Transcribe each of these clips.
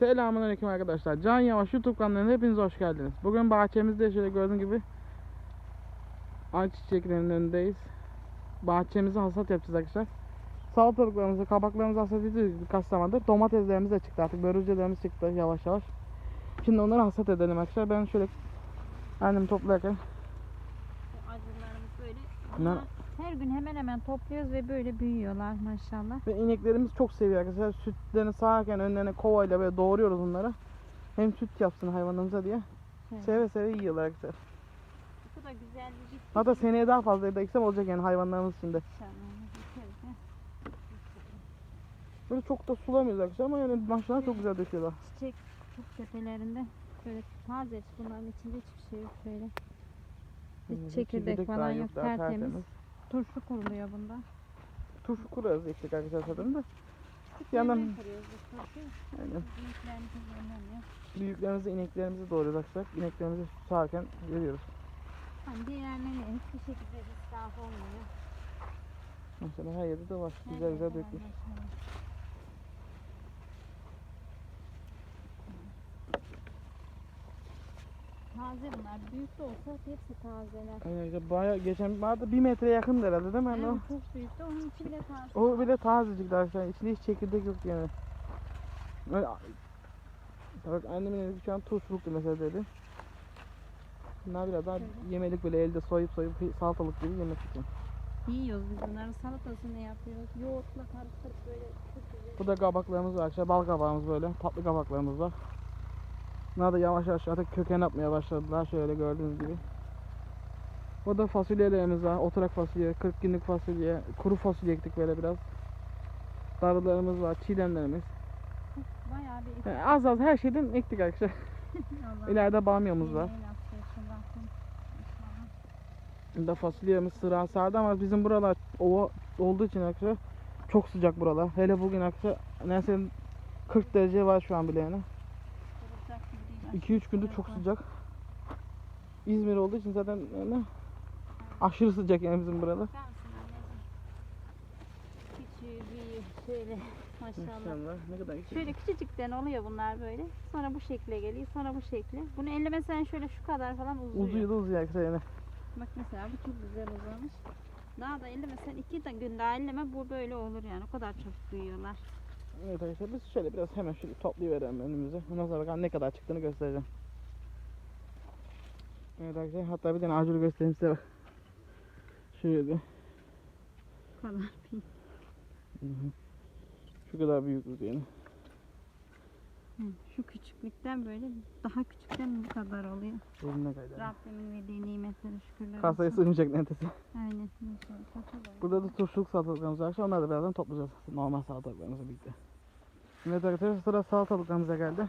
Selamünaleyküm arkadaşlar. Can Yavaş YouTube kanalına hepiniz hoş geldiniz. Bugün bahçemizde şöyle gördüğünüz gibi ayçiçeklerinin önündeyiz. Bahçemizi hasat yapacağız arkadaşlar. Salatalıklarımızı, kabaklarımızı hasat ediyoruz birkaç zamandır. Domateslerimiz de çıktı artık. Börülcelerimiz çıktı yavaş yavaş. Şimdi onları hasat edelim arkadaşlar. Ben şöyle annem toplarken acılarımız böyle. Bunlar her gün hemen hemen topluyoruz ve böyle büyüyorlar maşallah. ve ineklerimiz çok seviyor arkadaşlar. Sütlerini sağarken önlerine kovayla böyle doğruyoruz onları. Hem süt yapsın hayvanımıza diye. Evet. Seve seve yiyorlar arkadaşlar. Bu da güzel bir bitki. Hatta seneye daha fazla da eksem olacak yani hayvanlarımız için de. Böyle çok da sulamıyoruz arkadaşlar ama yani maşallah çok güzel döküyorlar. Çiçek çok tepelerinde böyle taze bunların içinde hiçbir şey yok böyle. Hiç çekirdek falan daha yok, daha tertemiz. Turşu kuruluyor bunda. Turşu kurarız eksik arkadaşlar de. Küçük yandan- kuruyoruz. Aynen. Büyüklerimizi, ineklerimizi doğruyoruz arkadaşlar. İneklerimizi sağarken görüyoruz. Hani diğerlerine hiçbir şekilde israf olmuyor. Mesela her yerde de var. Güzel güzel dökmüş. Taze bunlar. Büyük de olsa hepsi tazeler. İşte bayağı geçen vardı bir metre yakındı herhalde değil mi? anne o? Evet, çok büyüktü. Onun içi bile taze. O bile tazecikti arkadaşlar. İçinde hiç çekirdek yok yani. Böyle, bak annemin eli şu an turşuluktu mesela dedi. Bunlar biraz daha Şöyle. yemelik böyle elde soyup soyup salatalık gibi yemek için. Yiyoruz biz bunların salatasını yapıyoruz. Yoğurtla karıştırıp böyle çok güzel. Bu da kabaklarımız var arkadaşlar. Bal kabağımız böyle. Tatlı kabaklarımız var. Bunlar da yavaş yavaş artık köken atmaya başladılar. Şöyle gördüğünüz gibi. Bu da fasulyelerimiz var. Oturak fasulye, 40 günlük fasulye, kuru fasulye ektik böyle biraz. Darılarımız var, çiğdemlerimiz. Bayağı bir Yani az az her şeyden ektik arkadaşlar. İleride bamyamız var. Burada fasulyemiz sıra sardı ama bizim buralar ova olduğu için arkadaşlar çok sıcak buralar. Hele bugün arkadaşlar neyse 40 derece var şu an bile yani. Kurulacak gibi değil. 2-3 gündür çok sıcak. İzmir olduğu için zaten yani aşırı sıcak yani bizim anneciğim? Küçüğü, büyüğü şöyle maşallah. Ne kadar güzel. Şöyle küçücükten oluyor bunlar böyle. Sonra bu şekle geliyor. Sonra bu şekle. Bunu ellemesen şöyle şu kadar falan uzuyor. Uzuyor da uzuyor arkadaşlar yani. Bak mesela bu çok güzel uzamış. Daha da ellemesen iki de gün daha elleme bu böyle olur yani. O kadar çok büyüyorlar. Evet arkadaşlar biz şöyle biraz hemen şöyle toplayıverelim önümüze. Ondan sonra bakalım ne kadar çıktığını göstereceğim. Evet arkadaşlar hatta bir tane acılı göstereyim size bak. Şöyle. Bu kadar büyük. Şu kadar büyüklük yani. Hı, Şu küçüklükten böyle daha küçükten bu kadar oluyor. Eline kaydı. Rabbimin verdiği nimetlere şükürler Kasaya olsun. sığmayacak neredeyse. Aynen. Burada da turşuluk salatalıklarımız var. Onları da birazdan toplayacağız. Normal salatalıklarımızla birlikte. Evet arkadaşlar sıra salatalıklarımıza geldi.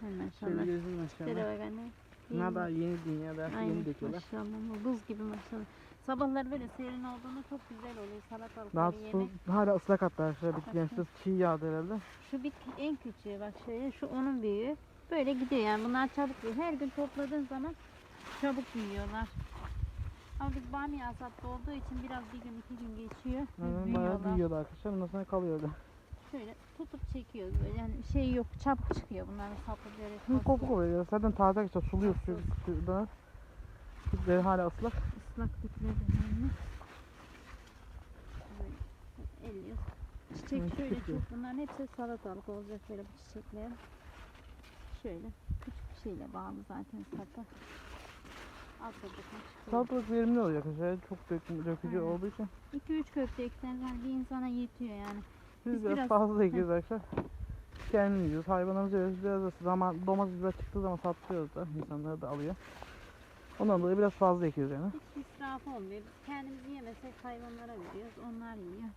Hemen Şöyle gezin maşallah. Şöyle bak anne. Bunlar daha yeni dünya daha Aynen yeni döküyorlar. maşallah. Bu Buz gibi maşallah. Sabahlar böyle serin olduğunda çok güzel oluyor salatalıkları Daha su, hala ıslak hatta arkadaşlar bitkilerin Bakın. çiğ yağdı herhalde. Şu bitki en küçüğü bak şöyle şu onun büyüğü. Böyle gidiyor yani bunlar çabuk büyüyor. Her gün topladığın zaman çabuk büyüyorlar. Ama biz bamya hasatta olduğu için biraz bir gün iki gün geçiyor. Hı, bayağı büyüyorlar. büyüyorlar arkadaşlar. Ondan sonra kalıyor öyle. Şöyle tutup çekiyoruz böyle yani şey yok çabuk çıkıyor bunların sapı böyle. Hı, kopuk oluyor. Zaten taze arkadaşlar suluyor su, suda. Bitkileri hala ıslak. Islak dipleri de yani. Böyle. Çiçek Hı, şöyle çok bunların hepsi salatalık olacak böyle bu çiçekler. Şöyle küçük bir şeyle bağlı zaten sapı. Salatalık verimli oluyor arkadaşlar. Çok dökücü Aynen. olduğu için. 2-3 köfte eksen yani bir insana yetiyor yani. Biz, biraz, fazla ekiyoruz arkadaşlar. Kendimiz yiyoruz. Hayvanlarımızı yiyoruz. Biraz da zaman domates biber çıktığı zaman satıyoruz da. İnsanlar da alıyor. Ondan dolayı biraz fazla ekiyoruz yani. Hiç israf olmuyor. Biz kendimiz yemesek hayvanlara veriyoruz. Onlar yiyor.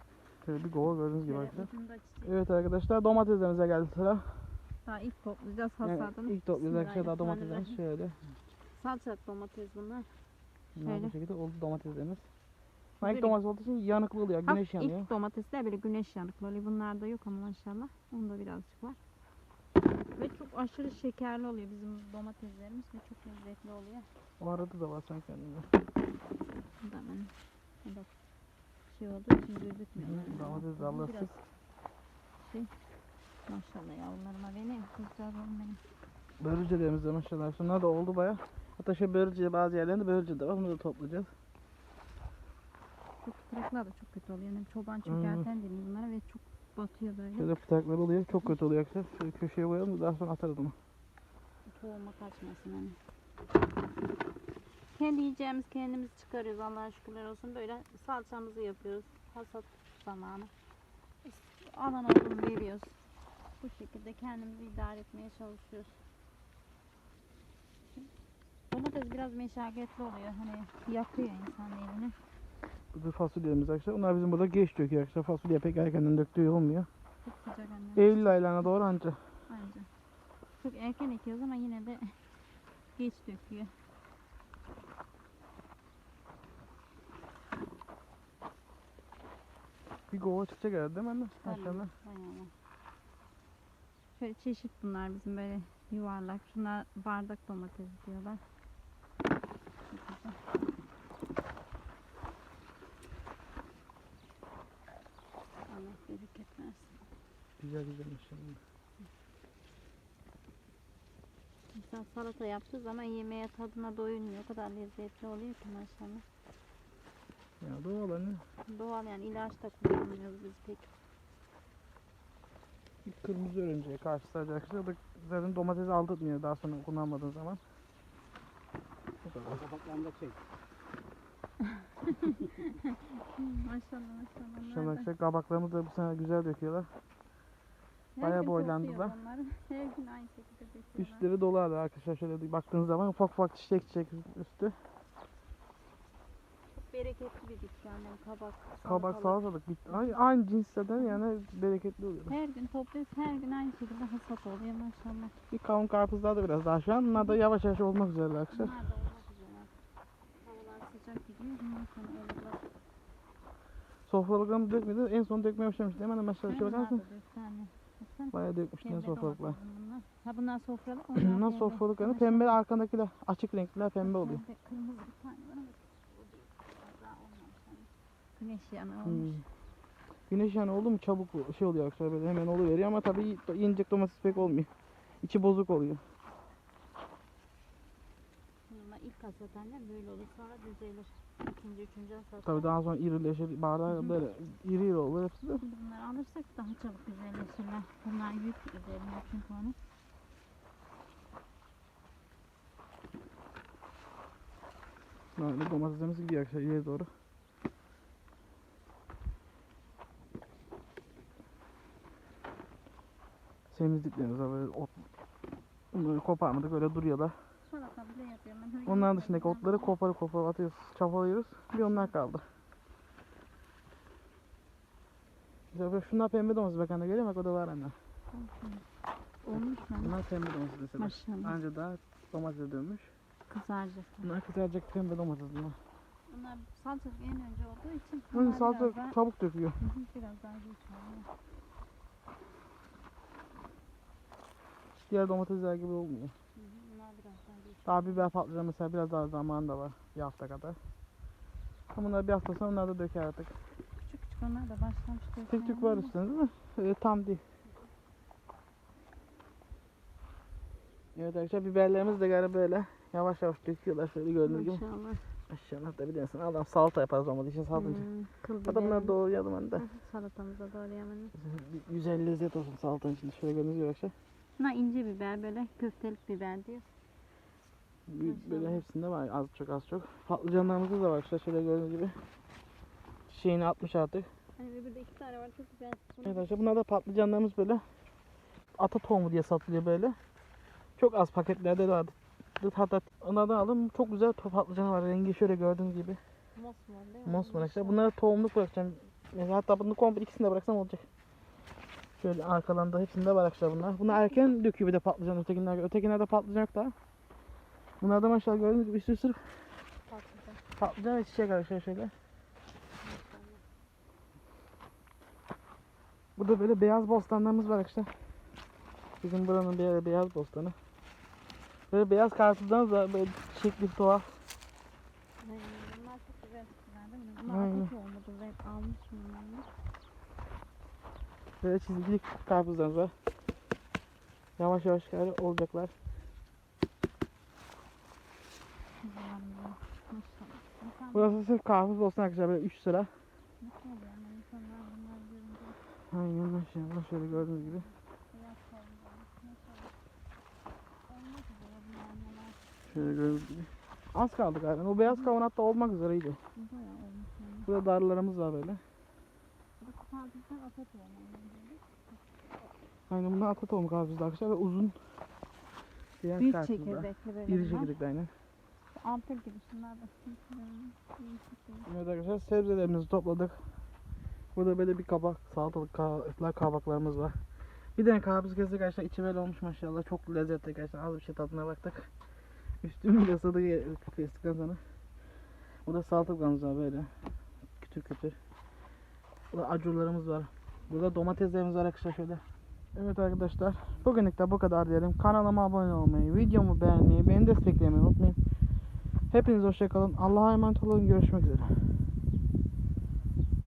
Şöyle bir kova gördüğünüz gibi Böyle arkadaşlar. Evet arkadaşlar domateslerimize geldi sıra. Daha ilk toplayacağız Yani hasadını. ilk topluyoruz arkadaşlar daha domateslerimiz şöyle. Salçalı domates bunlar. Bunlar bu Şöyle. şekilde oldu domateslerimiz. Böyle- domates olduğu için yanıklı oluyor. Güneş yanıyor. ilk domatesler böyle güneş yanıklı oluyor. Bunlarda yok ama maşallah. Onda birazcık var. Ve çok aşırı şekerli oluyor bizim domateslerimiz ve çok lezzetli oluyor. O arada da var sanki kendinde. Bu da ben evet, şey olduğu için gözükmüyor. Hı, domates biraz şey Maşallah yavrularıma benim. Kızlarım benim. Börülcelerimizde maşallah. Şunlar da oldu baya. Hatta şu börülce bazı yerlerinde börülce de var. Bunu da toplayacağız. Şu kıtraklar da çok kötü oluyor. Yani çoban çökerten deniyor bunlara ve çok batıyor böyle. Şöyle pıtaklar oluyor. Çok kötü oluyor arkadaşlar. Şöyle köşeye koyalım da daha sonra atarız onu. Tohuma kaçmasın hani. Kendi yiyeceğimiz kendimiz çıkarıyoruz Allah'a şükürler olsun. Böyle salçamızı yapıyoruz. Hasat zamanı. Alan olduğunu veriyoruz. Bu şekilde kendimizi idare etmeye çalışıyoruz. Domates biraz meşakkatli oluyor. Hani yakıyor insan elini. Bu da fasulyelerimiz arkadaşlar. Bunlar bizim burada geç döküyor arkadaşlar. Fasulye pek erkenden döktüğü olmuyor. Çok sıcak anne. Eylül aylarına doğru anca. Anca. Çok erken ekiyoruz ama yine de geç döküyor. Bir kova çıkacak herhalde değil mi anne? Maşallah. bayağı. Şöyle çeşit bunlar bizim böyle yuvarlak. Şunlar bardak domates diyorlar. Çok güzel. Allah bereket versin. Güzel güzel maşallah. İnsan salata yaptığı zaman yemeğe tadına doyulmuyor. O kadar lezzetli oluyor ki maşallah. Ya doğal anne. Doğal yani ilaç da kullanmıyoruz biz pek. Bir kırmızı örümceğe karşı sadece arkadaşlar. Da zaten domatesi aldırmıyor daha sonra kullanmadığın zaman. O kadar. Kapaklarında çek. Maşallah maşallah. Şu Onlar da- arkadaşlar kabaklarımızı da bu sene güzel döküyorlar. Her bayağı gün boylandılar. topluyor bunları. Her gün aynı şekilde döküyorlar. Üstleri dolu hala arkadaşlar şöyle bir baktığınız zaman ufak ufak çiçek çiçek üstü. Çok bereketli bir bitki annem kabak. Kabak salatalık. salatalık bit aynı, aynı cinslerden yani bereketli oluyor. Her gün topluyoruz. Her gün aynı şekilde hasat oluyor maşallah. Bir kavun karpuzlar da biraz daha şu an. Bunlar da yavaş yavaş olmak üzere arkadaşlar. Bunlar da olmak üzere artık. Havalar sıcak gidiyor. Sonra. Sofralıklarımızı dökmedi. En son dökmeye başlamıştı. Hemen hemen aşağı tane. Baksana. Bayağı dökmüştü Pembe sofralıklar. bunlar. Ha bunlar sofralık. Bunlar sofralıklarını Maşallah. pembe arkandakiler açık renkliler pembe oluyor. Kırmızı bir tane var. Güneş yanı olmuş. Hmm. Güneş yani oldu mu çabuk şey oluyor arkadaşlar böyle hemen oluveriyor ama tabii yenecek domates pek olmuyor. İçi bozuk oluyor. Hasat annem böyle olur sonra düzelir. İkinci, üçüncü hasat. Tabii daha sonra irileşir. Bardağı böyle iri iri olur hepsi de. Bunları alırsak daha çabuk güzelleşirler. Bunlar yük üzerinde çünkü onu. Böyle domateslerimiz gidiyor arkadaşlar ileri doğru. Temizliklerimiz var böyle ot. Bunları koparmadık öyle duruyorlar. Salata bile yapıyorum. dışındaki otları koparıp koparıp atıyoruz. Çapalıyoruz. Bir onlar kaldı. Güzel şunlar pembe domates bak anne görüyor musun? O da var anne. Olmuş mu? Bunlar pembe domates mesela. Maşallah. Anca daha domatese dönmüş. Kızaracak. Bunlar kızaracak pembe domates bunlar. Bunlar salçalık en önce olduğu için Bunun salça daha, çabuk döküyor. Biraz daha geç oluyor. Diğer domatesler gibi olmuyor. Hı hı, Bunlar biraz daha biber patlıcan mesela biraz daha zaman da var. Bir hafta kadar. Ama bunlar bir hafta sonra bunlar da döker artık. Küçük küçük onlar da başlamış. Tek tük var üstünde değil mi? Öyle tam değil. Evet arkadaşlar biberlerimiz de galiba böyle yavaş yavaş döküyorlar şöyle gördüğünüz gibi. Maşallah. Aşağıda da biliyorsun adam salata yaparız olmadı için salata. Hmm, Adamlar doğrayalım hani de. Salatamıza doğrayalım. Güzel lezzet olsun salatanın içinde. Şöyle gördüğünüz gibi arkadaşlar. Buna ince biber böyle köftelik biber diyor. Bir- Böyle hepsinde var az çok az çok. Patlıcanlarımızda da var arkadaşlar şöyle gördüğünüz gibi. Şeyini atmış artık. Hani öbürde iki tane var çok güzel. Evet arkadaşlar bunlar da patlıcanlarımız böyle ata tohumu diye satılıyor böyle. Çok az paketlerde de var. Hatta onlardan aldım. Çok güzel patlıcan var. Rengi şöyle gördüğünüz gibi. Mosmor değil mi? Mosmor arkadaşlar. Bunlara tohumluk bırakacağım. Yani hatta bunu komple ikisini de bıraksam olacak. Şöyle arkalarında hepsinde var arkadaşlar bunlar. Bunlar erken döküyor bir de patlıcan ötekiler. Ötekilerde patlıcan yok daha. Bunlar da maşallah gördüğünüz gibi üstü sırf Patlıcan. ve çiçek arkadaşlar şöyle. Burada böyle beyaz bostanlarımız var arkadaşlar. Bizim buranın bir yere beyaz bostanı. Böyle beyaz karpuzlarımız var böyle çiçekli tuhaf. Aynen. Böyle çizgili karpuzlarımız var. Yavaş yavaş olacaklar. Maşallah. İnsan Burası sırf karpuz olsun arkadaşlar böyle 3 sıra. Aynen maşallah şöyle gördüğünüz gibi. Şöyle gördüğünüz gibi. Az kaldı galiba. O beyaz kavun hatta olmak üzereydi. Burada darlarımız var böyle. Aynen bunlar ata tohum karpuzlu arkadaşlar ve uzun beyaz Büyük çekirdekli böyle İri çekirdekli aynen. Ampul gibi şunlar da. Evet arkadaşlar sebzelerimizi topladık. Burada böyle bir kabak, salatalık ka- kabaklarımız var. Bir tane karpuz kestik arkadaşlar. içi böyle olmuş maşallah. Çok lezzetli arkadaşlar. Az bir şey tadına baktık. Üstüm bile ısıdı ye- kestikten sonra. Burada salatalıklarımız var böyle. Kütür kütür. Burada acurlarımız var. Burada domateslerimiz var arkadaşlar şöyle. Evet arkadaşlar. Bugünlük de bu kadar diyelim. Kanalıma abone olmayı, videomu beğenmeyi, beni desteklemeyi unutmayın. Hepiniz hoşçakalın. Allah'a emanet olun. Görüşmek üzere.